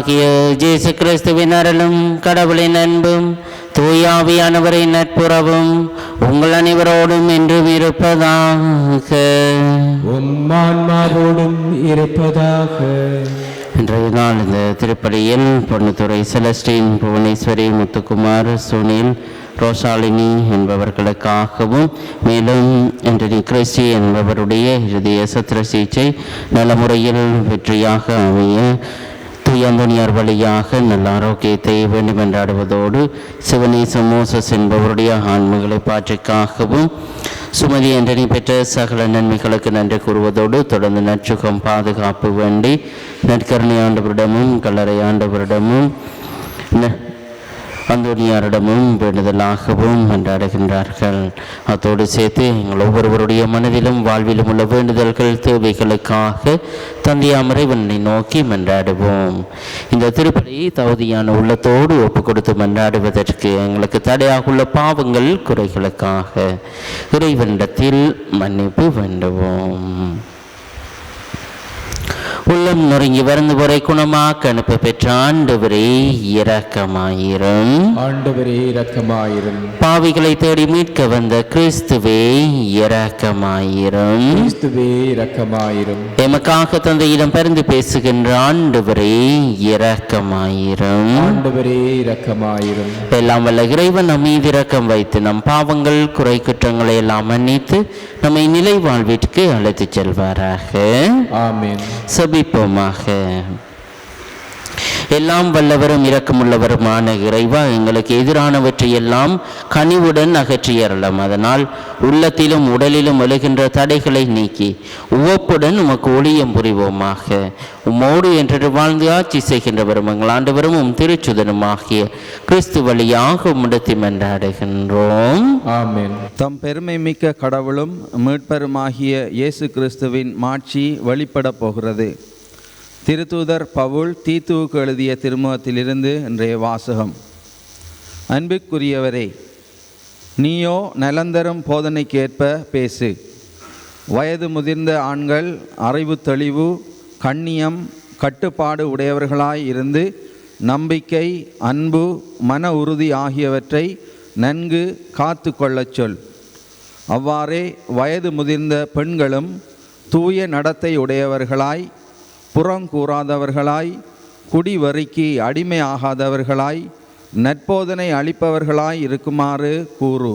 ஆண்டவராகிய இயேசு கிறிஸ்துவின் அருளும் கடவுளின் அன்பும் தூயாவியானவரின் நட்புறவும் உங்கள் அனைவரோடும் என்றும் இருப்பதாக. உம்மான்மாவோடும் இருப்பதாக. இன்றைய நாள் இந்த திருப்பலியில் பொன்னுத்துறை செலஸ்டின் புவனேஸ்வரி முத்துக்குமார் சுனில் ரோசாலினி என்பவர்களுக்காகவும் மேலும் இன்றைய கிறிஸ்டி என்பவருடைய இறுதிய சத்திர சிகிச்சை நல்ல முறையில் வெற்றியாக அமைய துயந்தனியார் வழியாக நல்ல ஆரோக்கியத்தை வேண்டும் என்றாடுவதோடு சிவனேச மோசஸ் என்பவருடைய ஆன்மகளை பாற்றிக்காகவும் சுமதி என்றனி பெற்ற சகல நன்மைகளுக்கு நன்றி கூறுவதோடு தொடர்ந்து நற்சுகம் பாதுகாப்பு வேண்டி நற்கருணை ஆண்டவரிடமும் கல்லறை ஆண்டவரிடமும் அந்தோனியாரிடமும் வேண்டுதலாகவும் மன்றாடுகின்றார்கள். அத்தோடு சேர்த்து எங்கள் ஒவ்வொருவருடைய மனதிலும் வாழ்விலும் உள்ள வேண்டுதல்கள் தேவைகளுக்காக தந்தையாமறைவனை நோக்கி மன்றாடுவோம். இந்த திருப்பதி தகுதியான உள்ளத்தோடு ஒப்பு கொடுத்து மன்றாடுவதற்கு எங்களுக்கு தடையாக உள்ள பாவங்கள் குறைகளுக்காக இறைவனிடத்தில் மன்னிப்பு வேண்டுவோம். உள்ளம் நொறுங்கி வருந்து வரை குணமாக்க அனுப்ப பெற்ற ஆண்டவரே இரக்கமாயிரும். ஆண்டவரே இரக்கமாயிரும். பாவிகளை தேடி மீட்க வந்த கிறிஸ்துவே இரக்கமாயிரும். கிறிஸ்துவே இரக்கமாயிரும். எமக்காக தந்தையிடம் பரிந்து பேசுகின்ற ஆண்டவரே இரக்கமாயிரும். ஆண்டவரே இரக்கமாயிரும். எல்லாம் வல்ல இறைவன் நம் மீது இரக்கம் வைத்து நம் பாவங்கள் குறை குற்றங்களை எல்லாம் மன்னித்து நம்மை நிலை வாழ்விற்கு அழைத்துச் செல்வாராக. ஆமென். செபிப்போமாக எல்லாம் வல்லவரும் இரக்கமுள்ளவருமான இறைவா எங்களுக்கு எதிரானவற்றை எல்லாம் கனிவுடன் அகற்றியறலாம் அதனால் உள்ளத்திலும் உடலிலும் எழுகின்ற தடைகளை நீக்கி உவப்புடன் உமக்கு ஒளியம் புரிவோமாக. உம்மோடு என்று வாழ்ந்து ஆட்சி செய்கின்றவரும் எங்கள் ஆண்டவரும் உம் திருச்சுதனுமாகிய கிறிஸ்து வழியாக உம்மிடத்தை மன்றாடுகின்றோம். ஆமேன். தம் பெருமை மிக்க கடவுளும் மீட்பருமாகிய இயேசு கிறிஸ்துவின் மாட்சி வெளிப்படப் போகிறது. திருத்தூதர் பவுல் தீத்துவுக்கு எழுதிய திருமுகத்திலிருந்து இன்றைய வாசகம். அன்புக்குரியவரே நீயோ நலந்தரும் போதனைக்கேற்ப பேசு. வயது முதிர்ந்த ஆண்கள் அறிவு தெளிவு கண்ணியம் கட்டுப்பாடு உடையவர்களாய் இருந்து நம்பிக்கை அன்பு மன உறுதி ஆகியவற்றை நன்கு காத்து கொள்ளச் சொல். அவ்வாறே வயது முதிர்ந்த பெண்களும் தூய நடத்தை உடையவர்களாய் புறங்கூறாதவர்களாய் குடிவரிக்கு அடிமை ஆகாதவர்களாய் நற்போதனை அளிப்பவர்களாய் இருக்குமாறு கூறு.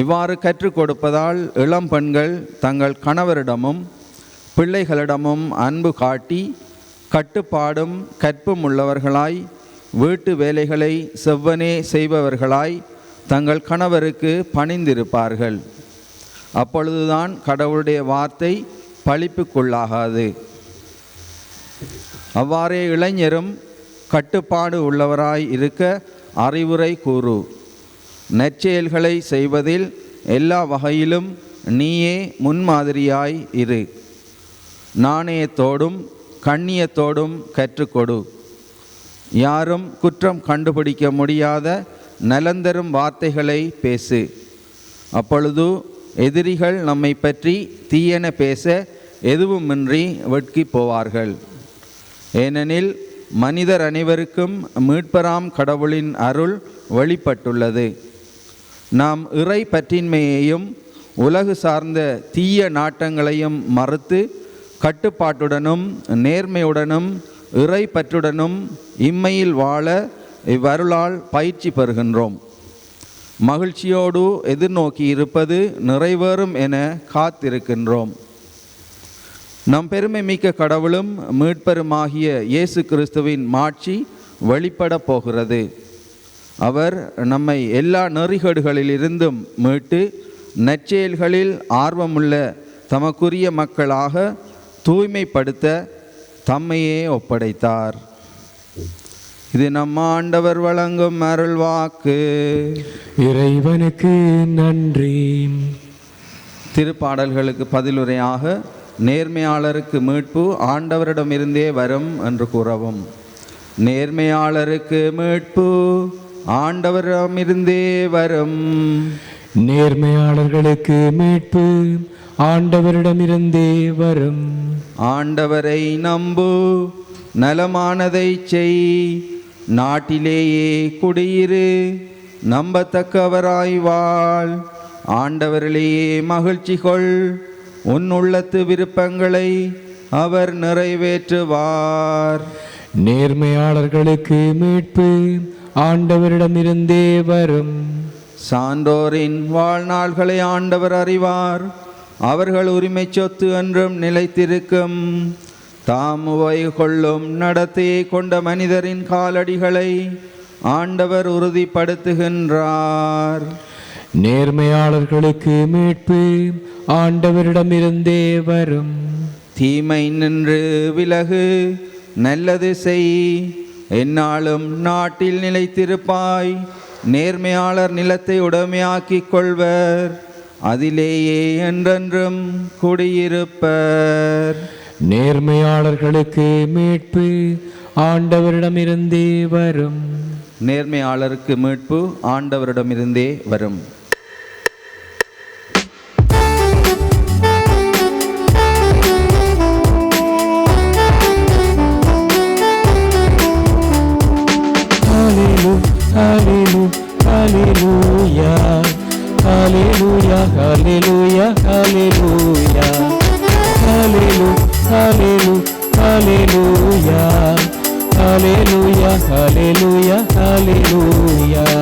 இவ்வாறு கற்றுக் கொடுப்பதால் இளம் பெண்கள் தங்கள் கணவரிடமும் பிள்ளைகளிடமும் அன்பு காட்டி கட்டுப்பாடும் கற்பும் உள்ளவர்களாய் வீட்டு வேலைகளை செவ்வனே செய்பவர்களாய் தங்கள் கணவருக்கு பணிந்திருப்பார்கள். அப்பொழுதுதான் கடவுளுடைய வார்த்தை பழிப்புக்குள்ளாகாது. அவ்வாறே இளைஞரும் கட்டுப்பாடு உள்ளவராய் இருக்க அறிவுரை கூறு. நற்செயல்களை செய்வதில் எல்லா வகையிலும் நீயே முன்மாதிரியாய் இரு. நாணயத்தோடும் கண்ணியத்தோடும் கற்றுக்கொடு. யாரும் குற்றம் கண்டுபிடிக்க முடியாத நலந்தரும் வார்த்தைகளை பேசு. அப்பொழுது எதிரிகள் நம்மை பற்றி தீயென பேச எதுவுமின்றி வெட்கி போவார்கள். ஏனெனில் மனிதர் அனைவருக்கும் மீட்பராம் கடவுளின் அருள் வெளிப்பட்டுள்ளது நாம் இறை பற்றின்மையையும் உலகு சார்ந்த தீய நாட்டங்களையும் மறுத்து கட்டுப்பாட்டுடனும் நேர்மையுடனும் இறை பற்றுடனும் இம்மையில் வாழ இவ்வருளால் பயிற்சி பெறுகின்றோம். மகிழ்ச்சியோடு எதிர்நோக்கி இருப்பது நிறைவேறும் என காத்திருக்கின்றோம். நம் பெருமை மிக்க கடவுளும் மீட்பருமாகிய இயேசு கிறிஸ்துவின் மாட்சி வெளிப்படப் போகிறது. அவர் நம்மை எல்லா நெறிகேடுகளிலிருந்தும் மீட்டு நற்செயல்களில் ஆர்வமுள்ள தமக்குரிய மக்களாக தூய்மைப்படுத்த தம்மையே ஒப்படைத்தார். இது நம் ஆண்டவர் வழங்கும் அருள்வாக்கு இறைவனுக்கு நன்றி. திருப்பாடல்களுக்கு பதிலுரையாக நேர்மையாளருக்கு மீட்பு ஆண்டவரிடமிருந்தே வரும் என்று கூறவும். நேர்மையாளருக்கு மீட்பு ஆண்டவரிடமிருந்தே வரும். நேர்மையாளர்களுக்கு மீட்பு ஆண்டவரிடமிருந்தே வரும். ஆண்டவரை நம்பு நலமானதை செய். நாட்டிலேயே குடியிரு நம்பத்தக்கவராய் வாழ். ஆண்டவரிலேயே மகிழ்ச்சி கொள். உன் உள்ளத்து விருப்பங்களை அவர் நிறைவேற்றுவார். நேர்மையாளர்களுக்கு மீட்பு ஆண்டவரிடமிருந்தே வரும். சான்றோரின் வாழ்நாள்களை ஆண்டவர் அறிவார். அவர்கள் உரிமை சொத்து என்றும் நிலைத்திருக்கும். தாம் கொள்ளும் நடத்தையை கொண்ட மனிதரின் காலடிகளை ஆண்டவர் உறுதிப்படுத்துகின்றார். நேர்மையாளர்களுக்கு மீட்பு ஆண்டவரிடமிருந்தே வரும். தீமை நின்று விலகு நல்லது செய். எந்நாளும் நாட்டில் நிலைத்திருப்பாய். நேர்மையாளர் நிலத்தை உடைமையாக்கிக் கொள்வர். அதிலேயே என்றென்றும் குடியிருப்பர். நேர்மையாளர்களுக்கு மீட்பு ஆண்டவரிடமிருந்தே வரும். நேர்மையாளருக்கு மீட்பு ஆண்டவரிடமிருந்தே வரும். Hallelujah, hallelujah, hallelujah, hallelujah, hallelujah.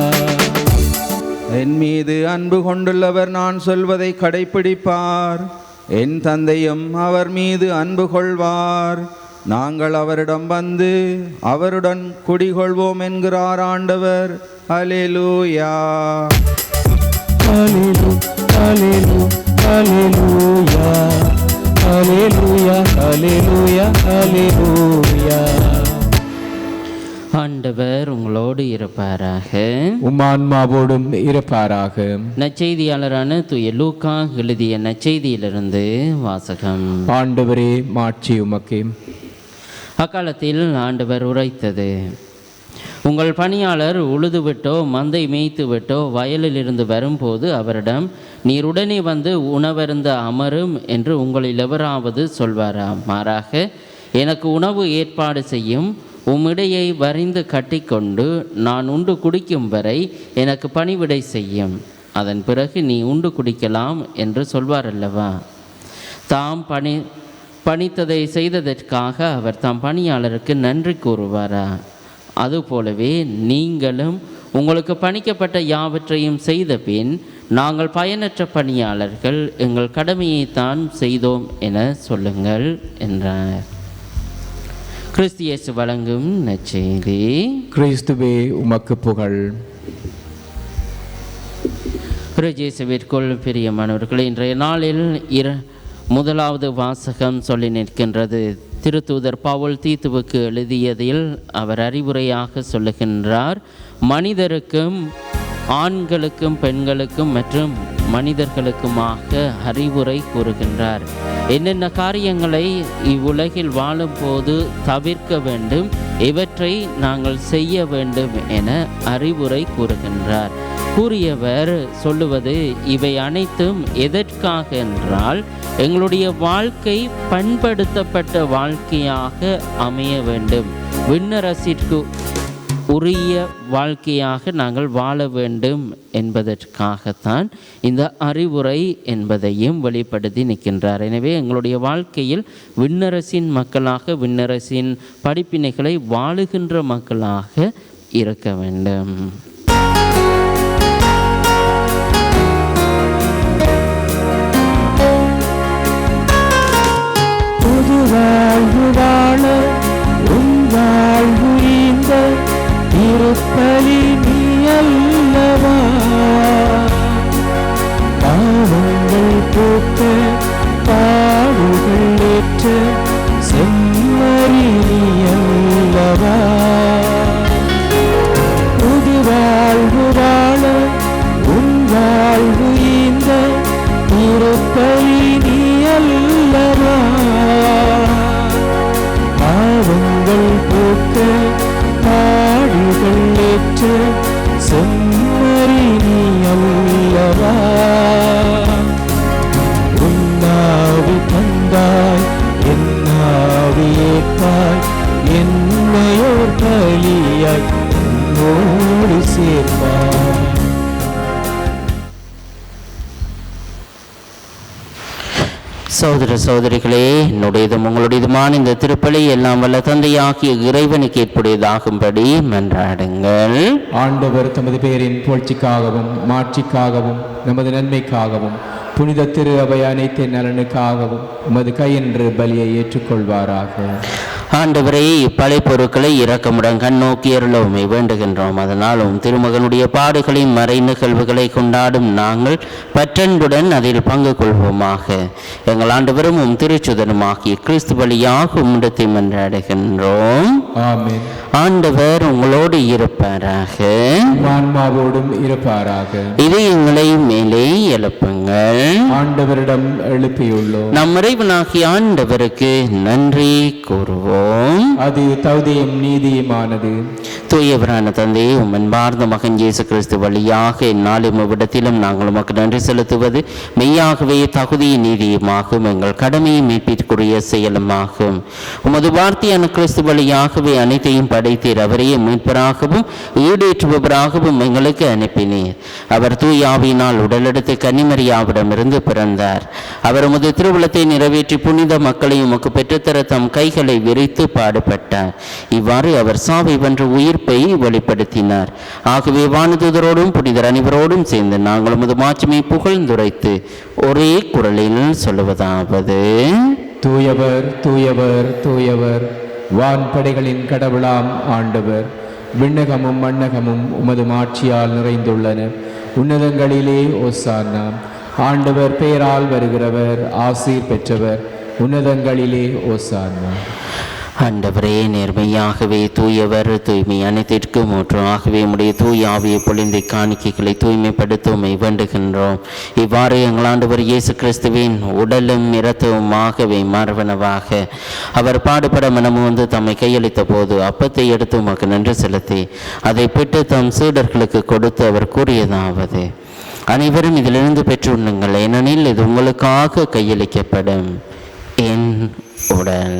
என் மீது அன்பு கொண்டுள்ளவர் நான் சொல்வதை கடைப்பிடிப்பார். என் தந்தையும் அவர் மீது அன்பு கொள்வார். நாங்கள் அவரிடம் வந்து அவருடன் குடிகொள்வோம் என்கிறார் ஆண்டவர். அலேலூயா Hallelujah, hallelujah, hallelujah, hallelujah, hallelujah. ஆண்டவர் உங்களோடு இருப்பாராக. உமான்மாவோடும் இருப்பாராக. நற்செய்தியாளரான தூய லூக்கா எழுதிய நற்செய்தியிலிருந்து வாசகம். ஆண்டவரே மாட்சி உமக்கே. அக்காலத்தில் ஆண்டவர் உரைத்தது. உங்கள் பணியாளர் உழுதுவிட்டோ மந்தை மேய்த்துவிட்டோ வயலில் வயலிலிருந்து வரும்போது அவரிடம் நீர் உடனே வந்து உணவருந்த அமரும் என்று உங்களில் எவராவது சொல்வாரா? மாறாக எனக்கு உணவு ஏற்பாடு செய்யும் உம்மிடையை வரிந்து கட்டிக்கொண்டு நான் உண்டு குடிக்கும் வரை எனக்கு பணிவிடை செய்யும். அதன் பிறகு நீ உண்டு குடிக்கலாம் என்று சொல்வார் அல்லவா தாம் பணி பணித்ததை செய்ததற்காக அவர் தாம் பணியாளருக்கு நன்றி கூறுவாரா? அதுபோலவே நீங்களும் உங்களுக்கு பணிக்கப்பட்ட யாவற்றையும் செய்த பின் நாங்கள் பயனற்ற பணியாளர்கள் எங்கள் கடமையைத்தான் செய்தோம் என சொல்லுங்கள் என்றார். கிறிஸ்தியேசு வழங்கும் நற்செய்தி. கிறிஸ்துவே உமக்கு புகழ். பிரஜேசுவிற்குள் பிரியமானவர்களே இன்றைய நாளில் இர முதலாவது வாசகம் சொல்லி நிற்கின்றது. திருத்தூதர் பவுல் தீத்துவுக்கு எழுதியதில் அவர் அறிவுரையாக சொல்லுகின்றார் மனிதருக்கும் ஆண்களுக்கும் பெண்களுக்கும் மற்றும் மனிதர்களுக்குமாக அறிவுரை கூறுகின்றார். என்னென்ன காரியங்களை இவ்வுலகில் வாழும்போது தவிர்க்க வேண்டும் இவற்றை நாங்கள் செய்ய வேண்டும் என அறிவுரை கூறுகின்றார். கூறியவர் சொல்லுவது இவை அனைத்தும் எதற்காக? என்றால் எங்களுடைய வாழ்க்கை பண்படுத்தப்பட்ட வாழ்க்கையாக அமைய வேண்டும். விண்ணரசிற்கு உரிய வாழ்க்கையாக நாங்கள் வாழ வேண்டும் என்பதற்காகத்தான் இந்த அறிவுரை என்பதையும் வெளிப்படுத்தி நிற்கின்றார். எனவே எங்களுடைய வாழ்க்கையில் விண்ணரசின் மக்களாக விண்ணரசின் படிப்பினைகளை வாழுகின்ற மக்களாக இருக்க வேண்டும். வாழ்வு வாழ உன் வாழ்வு இந்த திருப்பலி நீ அல்லவா? பாவ பாடுகள் ஏற்ற செம்மறிய சகோதர சகோதரிகளே என்னுடையதும் உங்களுடையதுமான இந்த திருப்பலி எல்லாம் வல்ல தந்தையாகிய இறைவனுக்கு ஏற்புடையதாகும்படி மன்றாடுங்கள். ஆண்டவர் தமது பேரின் புகழ்ச்சிக்காகவும் மாட்சிக்காகவும் நமது நன்மைக்காகவும் புனித திரு அவை அனைத்து நலனுக்காகவும் உமது கையென்று பலியை ஏற்றுக்கொள்வாராக. ஆண்டவரே இப்பலை பொருட்களை இரக்கமுடன் கண்ணோக்கி அருளவுமை வேண்டுகின்றோம். அதனாலும் திருமகனுடைய பாடுகளின் மறை நிகழ்வுகளை கொண்டாடும் நாங்கள் பற்றன்புடன் அதில் பங்கு கொள்வோமாக. எங்கள் ஆண்டவரும் உம் திருச்சுதனுமாகிய கிறிஸ்து வழியாக உம்மிடத்தை மன்றாடுகின்றோம். ஆண்டவர் உங்களோடு இருப்பாராக. ஆன்மாவோடும் இருப்பாராக. இது எங்களை மேலே எழுப்புங்கள். ஆண்டவரிடம் எழுப்பியுள்ளோம். நம் இறைவனாகிய ஆண்டவருக்கு நன்றி கூறுவோம். அது தகுதியும் நீதியுமானது. தூயவரான தந்தை உம் அன்பார்ந்த மகன் இயேசு கிறிஸ்து வழியாக இந்நாளும் இவ்விடத்திலும் நாங்கள் உமக்கு நன்றி செலுத்துவது மெய்யாகவே தகுதியும் நீதியுமாகும். எங்கள் கடமையை மீட்பிற்குரிய செயலுமாகும். உமது வார்த்தையான கிறிஸ்து வழியாகவே அனைத்தையும் படைத்தீர். அவரையே மீட்பராகவும் ஈடேற்றுபவராகவும் எங்களுக்கு அனுப்பினீர். அவர் தூயாவினால் உடலெடுத்து கன்னிமரியாவிடமிருந்து பிறந்தார். அவர் உமது திருவுளத்தை நிறைவேற்றி புனித மக்களை உமக்கு பெற்றுத்தர தம் கைகளை விரித்து பாடுபட்டார். இவ்வாறு அவர் சாவை வென்ற உயிர்ப்பை வெளிப்படுத்தினார். ஆகவே வானதூதரோடும் புனிதர் அனைவரோடும் சேர்ந்து நாங்கள் உமது மாட்சிமை புகழ்ந்துரைத்து ஒரே குரலில் சொல்லுவதாவது. தூயவர் தூயவர் தூயவர் வான்படைகளின் கடவுளாம் ஆண்டவர். விண்ணகமும் மண்ணகமும் உமது மாட்சியால் நிறைந்துள்ளன. உன்னதங்களிலே ஓசானா ஆண்டவர் பெயரால் வருகிறவர் ஆசீர் பெற்றவர். உன்னதங்களிலே ஓசானா ஆண்டவரே நேர்மையாகவே தூயவர் தூய்மை அனைத்திற்கும் ஆகவே உடைய தூய ஆவியை பொழிந்து காணிக்கைகளை தூய்மைப்படுத்துவமை வேண்டுகின்றோம். இவ்வாறு எங்கள் ஆண்டவர் இயேசு கிறிஸ்துவின் உடலும் இரத்தவுமாகவே மார்பனவாக அவர் பாடுபட மனமும் வந்து தம்மை கையளித்த போது அப்பத்தை எடுத்து உமக்கு நன்றி செலுத்தி அதை பெற்று தம் சீடர்களுக்கு கொடுத்து அவர் கூறியதாவது அனைவரும் இதிலிருந்து பெற்றுண்ணுங்கள் ஏனெனில் இது உங்களுக்காக கையளிக்கப்படும். என் உடல்.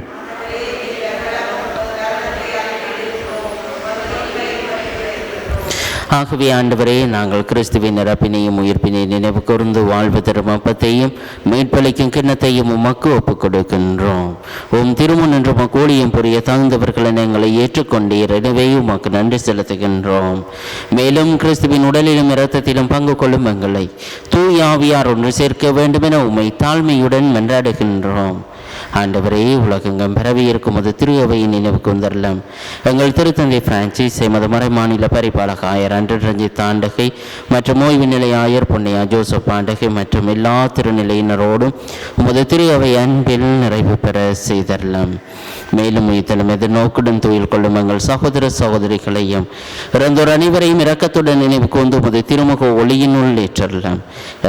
ஆகவே ஆண்டவரே நாங்கள் கிறிஸ்துவின் நிரப்பினையும் உயிர்ப்பினையும் நினைவு கூர்ந்து வாழ்வு தரும் அப்பத்தையும் மீட்பளிக்கும் கிண்ணத்தையும் உமக்கு ஒப்புக் கொடுக்கின்றோம் உம் திருமண் என்று கூலியும் புரிய தகுந்தவர்களை எங்களை ஏற்றுக்கொண்டு எனவே உமக்கு நன்றி செலுத்துகின்றோம். மேலும் கிறிஸ்துவின் உடலிலும் இரத்தத்திலும் பங்கு கொள்ளும் எங்களை தூயாவியார் ஒன்று சேர்க்க வேண்டுமென உமை தாழ்மையுடன் மன்றாடுகின்றோம். ஆண்டவரே உலகெங்கும் பரவி இருக்கும் அது திரு அவையின் நினைவு எங்கள் திருத்தந்தை பிரான்சிஸ் எமது மறை மாநில பரிபாலக ஆயர் அன்று ரஞ்சித் ஆண்டகை மற்றும் ஓய்வு நிலை ஆயர் பொன்னையா ஜோசப் ஆண்டகை மற்றும் எல்லா திருநிலையினரோடும் உமது திரு அவை அன்பில் நிறைவு பெற செய்தரலாம். மேலும் உயிர்த்தலும் எதிர்நோக்குடன் தொழில் கொள்ளும் எங்கள் சகோதர சகோதரிகளையும் இறந்தோர் அனைவரையும் இரக்கத்துடன் நினைவு கூர்ந்து உமது திருமுக ஒளியினுள் ஏற்றலாம்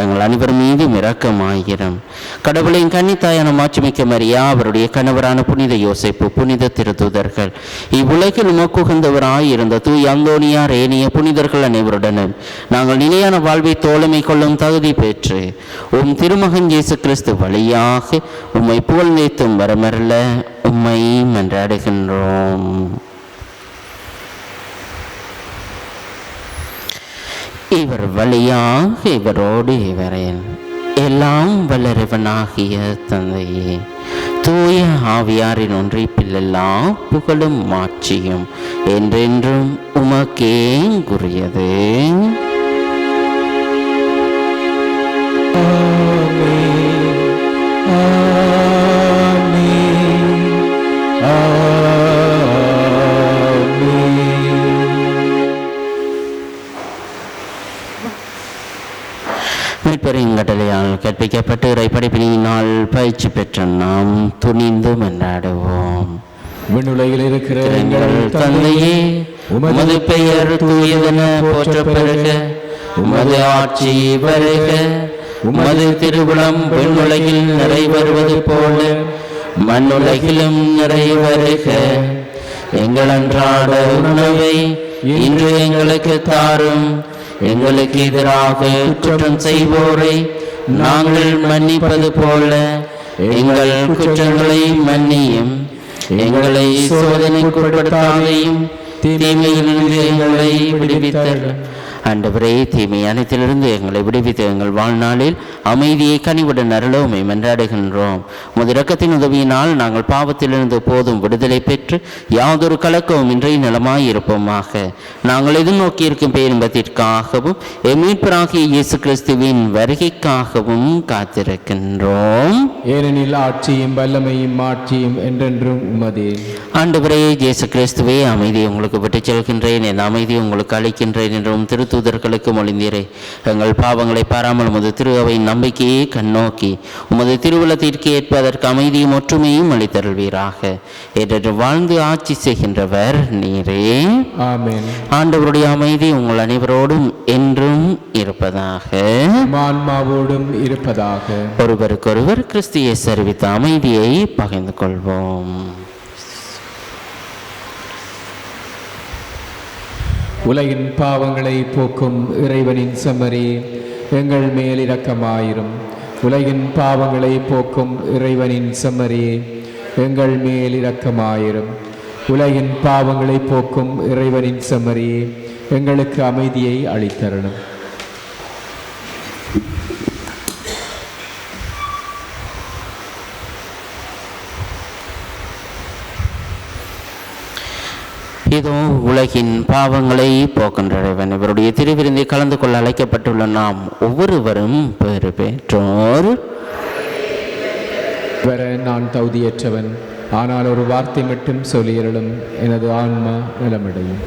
எங்கள் அனைவர் மீதும் இரக்கமாயிரம். கடவுளின் கன்னித்தாயான மாட்சிமிக்க மரியா மரியா அவருடைய கணவரான புனித யோசிப்பு புனித திருத்துதர்கள். இவ்வுலகில் உமக்குகந்தவராய் இருந்த தூய் அந்தோனியா ரேனிய புனிதர்கள் அனைவருடனும் நாங்கள் நிலையான வாழ்வை தோழமை கொள்ளும் தகுதி பெற்று உம் திருமகன் இயேசு கிறிஸ்து வழியாக உம்மை புகழ்ந்தேத்தும் வரமரல உம்மை மன்றாடுகின்றோம். இவர் வழியாக இவரோடு இவரேன். எல்லாம் வளரவனாகிய தந்தையே. தூய ஆவியாரின் ஒன்றிப்பில் எல்லாம் புகழும் மாட்சியும் என்றென்றும் உமக்கே குறியது மீட்பெருங்கடலையால் கற்பிக்கப்பட்டு இறைப்படைப்பினால் பயிற்சி பெற்ற நாம் துணிந்து மன்றாடுவோம் விண்ணுலகில் இருக்கிற எங்கள் தந்தையே உமது பெயர் தூயதென போற்ற பெருக உமது ஆட்சி வருக. உமது திருவுளம் விண்ணுலகில் நிறைவேறுவது போல மண்ணுலகிலும் நிறைவேறுக எங்கள் அன்றாட உணவை இன்று எங்களுக்கு தாரும். எங்களுக்கு எதிராக குற்றம் செய்வோரை நாங்கள் மன்னிப்பது போல எங்கள் குற்றங்களை மன்னியும். எங்களை சோதனைக்குட்படுத்தாதையும் தீமையிலிருந்து எங்களை விடுவித்தர்கள் ஆண்டவரே தீமை அனைத்திலிருந்து எங்களை விடுவித்து எங்கள் வாழ்நாளில் அமைதியை கனிவுடன் அருளோமை மன்றாடுகின்றோம் உமது இரக்கத்தின் உதவியினால் நாங்கள் பாவத்திலிருந்து போதும் விடுதலை பெற்று யாதொரு கலக்கமும் இன்றைய நலமாய் இருப்போமாக. நாங்கள் எதிர்நோக்கி இருக்கும் பேரின்பத்திற்காகவும் எமீட்பராகிய இயேசு கிறிஸ்துவின் வருகைக்காகவும் காத்திருக்கின்றோம். ஏனெனில் ஆட்சியும் வல்லமையும் மாட்சியும் என்றென்றும் உமதே. ஆண்டவரே இயேசு கிறிஸ்துவே அமைதியை உங்களுக்கு விட்டுச் செல்கின்றேன் என் அமைதியை உங்களுக்கு அளிக்கின்றேன் என்றும் திருத்தூதர்களுக்கு மொழிந்தீரே எங்கள் பாவங்களை பாராமல் உமது திரு அவை நம்பிக்கையை கண்ணோக்கி உமது திருவுலத்திற்கு ஏற்ப அதற்கு அமைதியும் ஒற்றுமையும் அளித்தருள்வீராக. என்று வாழ்ந்து ஆட்சி செய்கின்றவர் நீரே. ஆண்டவருடைய அமைதி உங்கள் அனைவரோடும் என்றும் இருப்பதாக. ஆன்மாவோடும் இருப்பதாக. ஒருவருக்கொருவர் கிறிஸ்தியை சரிவித்த அமைதியை பகிர்ந்து கொள்வோம். உலகின் பாவங்களை போக்கும் இறைவனின் செம்மறி எங்கள் மேல் இரக்கமாயிரும் உலகின் பாவங்களை போக்கும் இறைவனின் செம்மறி எங்கள் மேல் இரக்கமாயிரும் உலகின் பாவங்களை போக்கும் இறைவனின் செம்மறி எங்களுக்கு அமைதியை அளித்தரணும். இதோ உலகின் பாவங்களை போக்கின்ற இறைவன் இவருடைய திருவிருந்தை கலந்து கொள்ள அழைக்கப்பட்டுள்ள நாம் ஒவ்வொருவரும் பெறு பெற்றோர். வர நான் தகுதியற்றவன். ஆனால் ஒரு வார்த்தை மட்டும் சொல்லியருளும் எனது ஆன்மா நிலமடையும்.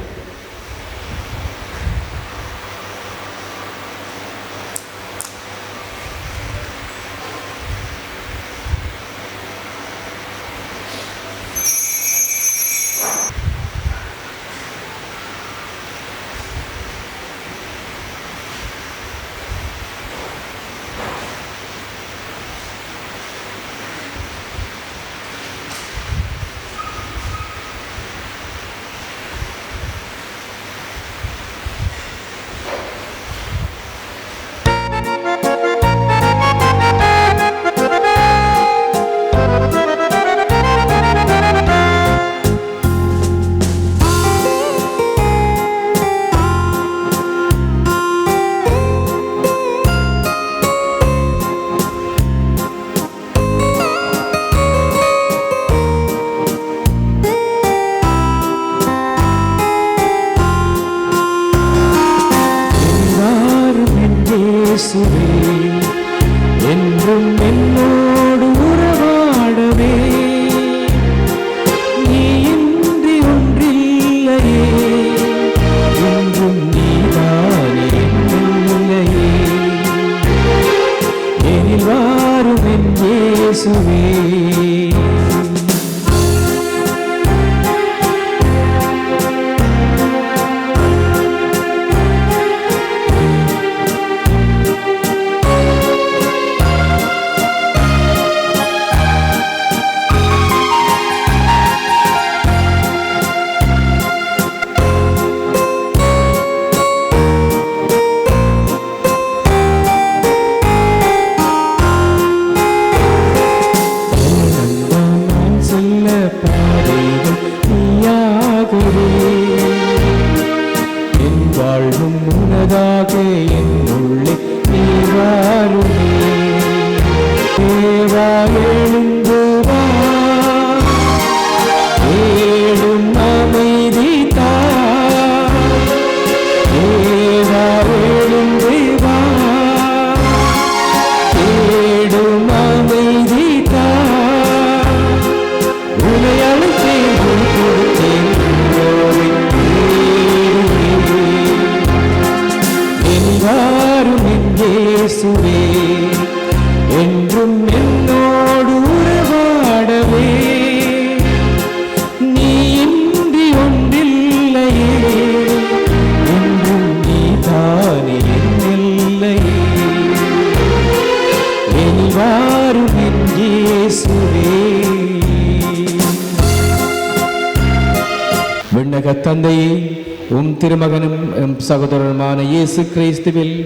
திருமகனும் எம் சகோதரனுமான இயேசு கிறிஸ்துவில்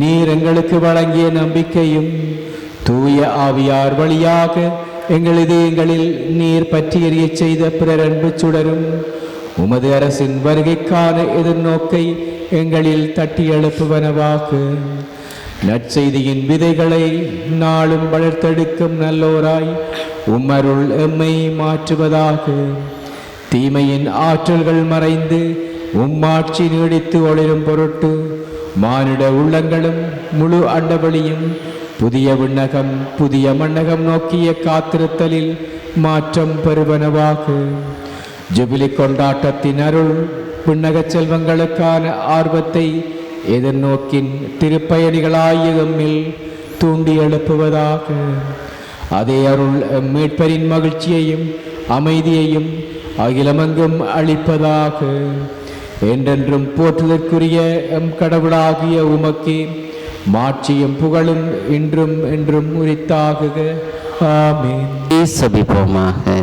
நீர் எங்களுக்கு வழங்கிய நம்பிக்கையும் தூய ஆவியார் வழியாக எங்கள் இதயங்களில் நீர் பற்றி செய்த பிறர் அன்பு சுடரும் உமது அரசின் வருகைக்கான எதிர்நோக்கை எங்களில் தட்டி எழுப்புவனவாக்கு நற்செய்தியின் விதைகளை நாளும் வளர்த்தெடுக்கும் நல்லோராய் உம்மருள் எம்மை மாற்றுவதாக. தீமையின் ஆற்றல்கள் மறைந்து உம்மாட்சி நீடித்து ஒளிரும் பொருட்டு மானிட உள்ளங்களும் முழு அண்டவழியும் புதிய விண்ணகம் புதிய மண்ணகம் நோக்கிய காத்திருத்தலில் மாற்றம் பெறுவனவாக. ஜுபிலி கொண்டாட்டத்தின் அருள் விண்ணக செல்வங்களுக்கான ஆர்வத்தை எதிர்நோக்கின் திருப்பயணிகளாய எம்மில் தூண்டி எழுப்புவதாக. அதே அருள் மீட்பரின் மகிழ்ச்சியையும் அமைதியையும் அகிலமங்கும் அளிப்பதாக. என்றென்றும் போற்றுதற்குரிய எம் கடவுளாகிய உமக்கே மாட்சியும் புகழும் இன்றும் என்றும் உரித்தாகுக. ஆமென். சபிப்போமாக.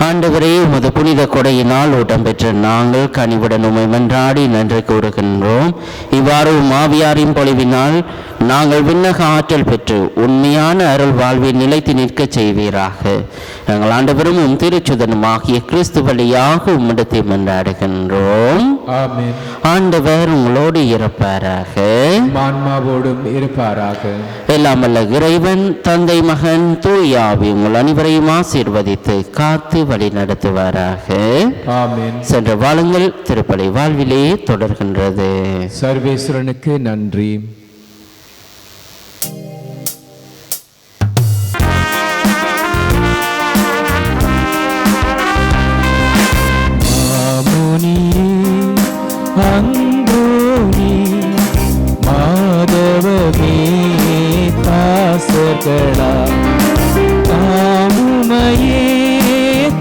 ஆண்டவரே உமது புனித கொடையினால் ஊட்டம் பெற்ற நாங்கள் கனிவுடன் உமை மன்றாடி நன்றி கூறுகின்றோம். இவ்வாறு மாவியாரின் பொழிவினால் நாங்கள் விண்ணக ஆற்றல் பெற்று உண்மையான அருள் வாழ்வில் நிலைத்து நிற்கச் செய்வீராக. எங்கள் ஆண்டவரும் உம் திருச்சுதனும் ஆகிய கிறிஸ்து வழியாக உம்மிடத்தை மன்றாடுகின்றோம். ஆண்டவர் உங்களோடு இருப்பாராக. மான்மாவோடும் இருப்பாராக. எல்லாம் இறைவன் தந்தை மகன் தூயாவி உங்கள் அனைவரையும் ஆசீர்வதித்து காத்து வழி நடத்துவாராக. சென்ற வாழுங்கள் திருப்பலி வாழ்விலே தொடர்கின்றது. சர்வேஸ்வரனுக்கு நன்றி. அங்கோனி மாதவமே தாசர்களா தாமுமையே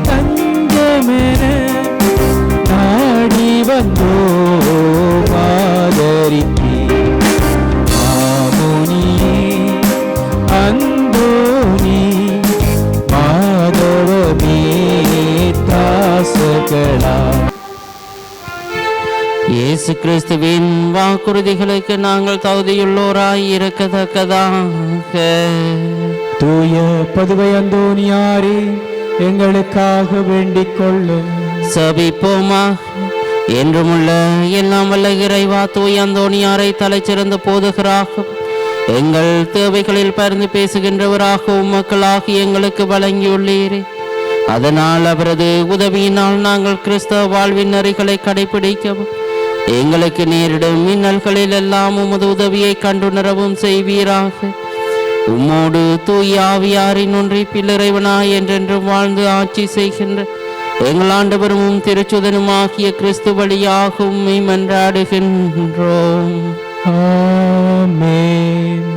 தஞ்சமென நாடி வந்தோ மாதரிக்கே. மாமுனியே அந்தோனி மாதவமே தாசகளா இயேசு கிறிஸ்துவின் வாக்குறுதிகளுக்கு நாங்கள் தகுதியுள்ளோராய் இருக்கத்தக்கதாக. தூய பதுவை அந்தோனியாரே எங்களுக்காக வேண்டிக் கொள்ளும் சபிப்போமாக என்றுமுள்ள எல்லாம் வல்ல இறைவா தூய் அந்தோணியாரை தலைச்சிறந்த போதுகிறாக எங்கள் தேவைகளில் பரிந்து பேசுகின்றவராகவும் மக்களாகி எங்களுக்கு வழங்கியுள்ளீரே. அதனால் அவரது உதவியினால் நாங்கள் கிறிஸ்தவ வாழ்வின் நெறிகளை கடைபிடிக்கவும். எங்களுக்கு நேரிடும் மின்னல்களில் எல்லாம் உமது உதவியை கண்டுணரவும் செய்வீராக. உம்மோடு தூய் ஆவியாரின் ஒன்றிப்பில் இறைவனாய் என்றென்றும் வாழ்ந்து ஆட்சி செய்கின்ற எங்கள் ஆண்டவரும் திருச்சுதனும் ஆகிய கிறிஸ்து வழியாகும் மன்றாடுகின்றோம். ஆமென்.